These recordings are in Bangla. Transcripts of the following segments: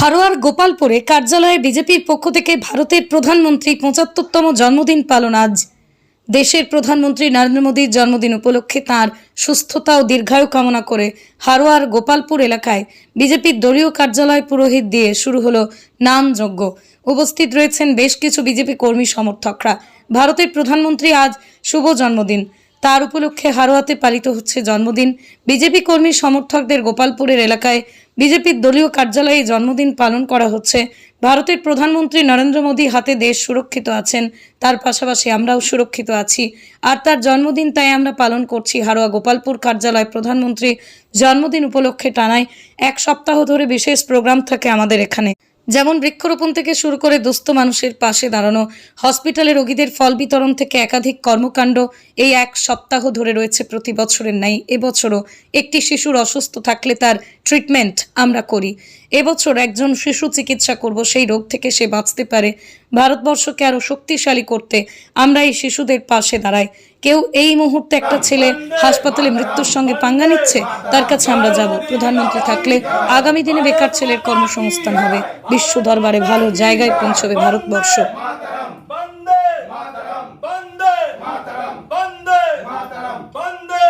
হারোয়ার গোপালপুরে কার্যালয়ে বিজেপির পক্ষ থেকে ভারতের প্রধানমন্ত্রী পঁচাত্তরতম জন্মদিন পালন আজ। দেশের প্রধানমন্ত্রী নরেন্দ্র মোদীর জন্মদিন উপলক্ষে তার সুস্থতা ও দীর্ঘায়ু কামনা করে হারোয়ার গোপালপুর এলাকায় বিজেপির দলীয় কার্যালয় পুরোহিত দিয়ে শুরু হলো নাম যজ্ঞ। উপস্থিত রয়েছেন বেশ কিছু বিজেপি কর্মী সমর্থকরা। ভারতের প্রধানমন্ত্রী আজ শুভ জন্মদিন। তার উপলক্ষে হারোয়াতে পালিত হচ্ছে জন্মদিন। বিজেপি কর্মী সমর্থকদের গোপালপুরের এলাকায় বিজেপির দলীয় কার্যালয়ে জন্মদিন পালন করা হচ্ছে। ভারতের প্রধানমন্ত্রী নরেন্দ্র মোদী হাতে দেশ সুরক্ষিত আছেন, তার পাশাপাশি আমরাও সুরক্ষিত আছি। আর তার জন্মদিন তাই আমরা পালন করছি, হারোয়া গোপালপুর কার্যালয় প্রধানমন্ত্রী জন্মদিন উপলক্ষে টানায় এক সপ্তাহ ধরে বিশেষ প্রোগ্রাম থাকে আমাদের এখানে। যেমন বৃক্ষরোপণ থেকে শুরু করে দুস্থ মানুষের পাশে দাঁড়ানো, হসপিটালে রোগীদের ফল বিতরণ থেকে একাধিক কর্মকাণ্ড, এই এক সপ্তাহ ধরে রয়েছে প্রতি বছরের ন্যায়। এবছরও একটি শিশুর অসুস্থ থাকলে তার ট্রিটমেন্ট আমরা করি। এবছর একজন শিশু চিকিৎসা করব, সেই রোগ থেকে সে বাঁচতে পারে। ভারতবর্ষকে আরও শক্তিশালী করতে আমরা এই শিশুদের পাশে দাঁড়াই। কেউ এই মুহূর্তে একটা ছেলে হাসপাতালে মৃত্যুর সঙ্গে পাঙ্গা নিচ্ছে, তার কাছে আমরা যাব। প্রধানমন্ত্রী থাকলে আগামী দিনে বেকার ছেলের কর্মসংস্থান হবে। বিশ্ব দরবারে ভালো জায়গায় পৌঁছবে ভারতবর্ষ। বন্দে মাতরম বন্দে মাতরম বন্দে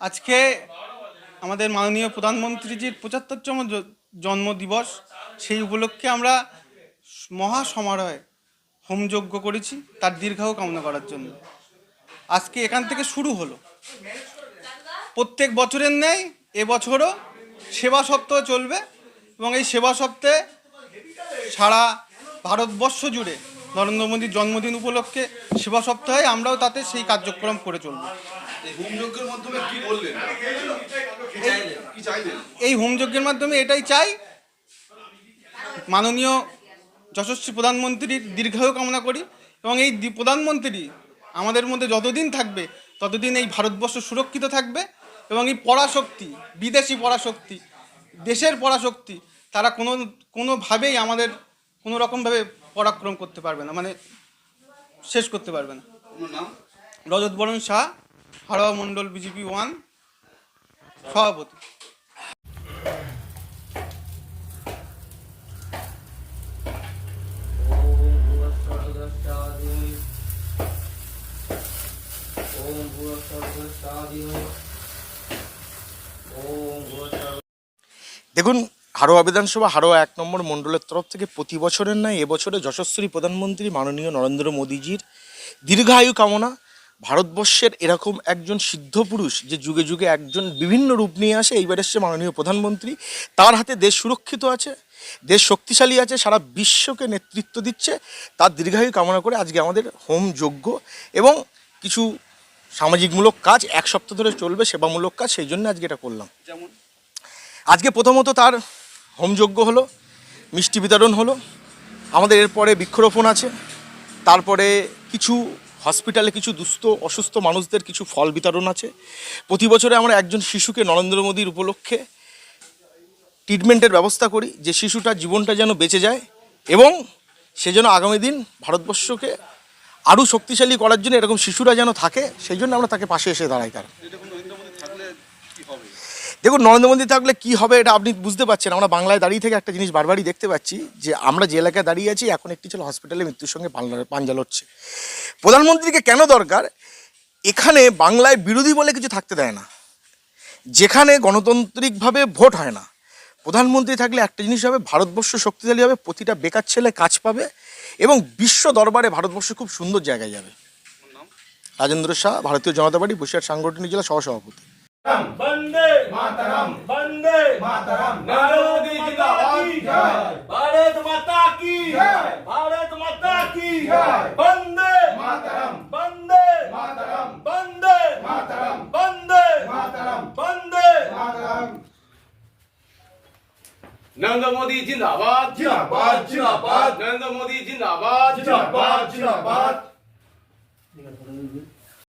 আজকে আমাদের মাননীয় প্রধানমন্ত্রীজির পঁচাত্তরতম জন্মদিবস সেই উপলক্ষে আমরা মহা সমারোহে হোমযজ্ঞ করেছি, তার দীর্ঘায়ু কামনা করার জন্য। আজকে এখান থেকে শুরু হলো। প্রত্যেক বছরের ন্যায় এবছরও সেবা সপ্তাহ চলবে এবং এই সেবা সপ্তাহে সারা ভারতবর্ষ জুড়ে নরেন্দ্র মোদীর জন্মদিন উপলক্ষে সেবা সপ্তাহে আমরাও তাতে সেই কার্যক্রম করে চলব। এই হোমযজ্ঞের মাধ্যমে এটাই চাই মাননীয় যশস্বী প্রধানমন্ত্রীর দীর্ঘায়ু কামনা করি এবং এই প্রধানমন্ত্রী আমাদের মধ্যে যতদিন থাকবে ততদিন এই ভারতবর্ষ সুরক্ষিত থাকবে এবং এই পরাশক্তি বিদেশি পরাশক্তি দেশের পরাশক্তি তারা কোনো কোনোভাবেই আমাদের কোনো রকমভাবে পরাক্রম করতে পারবে না মানে শেষ করতে পারবে না। রজত বরণ শাহ হাড়োয়া মণ্ডল বিজেপি ওয়ান সভাপতি। দেখুন হারোয়া বিধানসভা হারোয়া এক নম্বর মণ্ডলের তরফ থেকে প্রতি বছরের ন্যায় এবছরে যশস্বী প্রধানমন্ত্রী মাননীয় নরেন্দ্র মোদীজির দীর্ঘায়ু কামনা ভারতবর্ষের এরকম একজন সিদ্ধ পুরুষ যে যুগে যুগে একজন বিভিন্ন রূপ নিয়ে আসে এইবার এসছে মাননীয় প্রধানমন্ত্রী তার হাতে দেশ সুরক্ষিত আছে দেশ শক্তিশালী আছে সারা বিশ্বকে নেতৃত্ব দিচ্ছে তার দীর্ঘায়ু কামনা করে আজকে আমাদের হোম যোগ্য এবং কিছু সামাজিকমূলক কাজ এক সপ্তাহ ধরে চলবে সেবামূলক কাজ সেই জন্য আজকে এটা করলাম। যেমন? আজকে প্রথমত তার হোমযজ্ঞ হলো, মিষ্টি বিতরণ হলো, আমাদের এরপরে বৃক্ষরোপণ আছে, তারপরে কিছু হসপিটালে কিছু দুস্থ, অসুস্থ মানুষদের কিছু ফল বিতরণ আছে। প্রতি বছরে আমরা একজন শিশুকে নরেন্দ্র মোদীর উপলক্ষে ট্রিটমেন্টের ব্যবস্থা করি, যে শিশুটার জীবনটা যেন বেঁচে যায় এবং সে যেন আগামী দিন ভারতবর্ষকে আরও শক্তিশালী করার জন্য এরকম শিশুরা যেন থাকে, সেই জন্য আমরা তাকে পাশে এসে দাঁড়াই তার। দেখুন, নরেন্দ্র মোদী থাকলে কি হবে এটা আপনি বুঝতে পারছেন। আমরা বাংলায় দাঁড়িয়ে থেকে একটা জিনিস বারবারই দেখতে পাচ্ছি যে আমরা যে এলাকায় দাঁড়িয়ে আছি, এখন একটি ছেলে হসপিটালে মৃত্যুর সঙ্গে পাল্লা- পাঞ্জা লড়ছে। প্রধানমন্ত্রীকে কেন দরকার? এখানে বাংলায় বিরোধী বলে কিছু থাকতে দেয় না। যেখানে গণতান্ত্রিকভাবে ভোট হয় না। প্রধানমন্ত্রী থাকলে একটা জিনিস হবে, ভারতবর্ষ শক্তিশালী হবে, প্রতিটা বেকার ছেলে কাজ পাবে এবং বিশ্ব দরবারে ভারতবর্ষ খুব সুন্দর জায়গায় যাবে। রাজেন্দ্র শাহ, ভারতীয় জনতা পার্টি, বসিরহাট সাংগঠনিক জেলা সহসভাপতি। बंदे। मातरम। बंदे। मातरम। नारोगी जिंदाबाद भारत माता की भारत माता की बंदे। मातरम। बंदे। मातरम। बंदे। मातरम। बंदे। मातरम। बंदे। मातरम। नरेंद्र मोदी जिंदाबाद। जिंदाबाद जिंदाबाद। नरेंद्र मोदी जिंदाबाद। जिंदाबाद जिंदाबाद।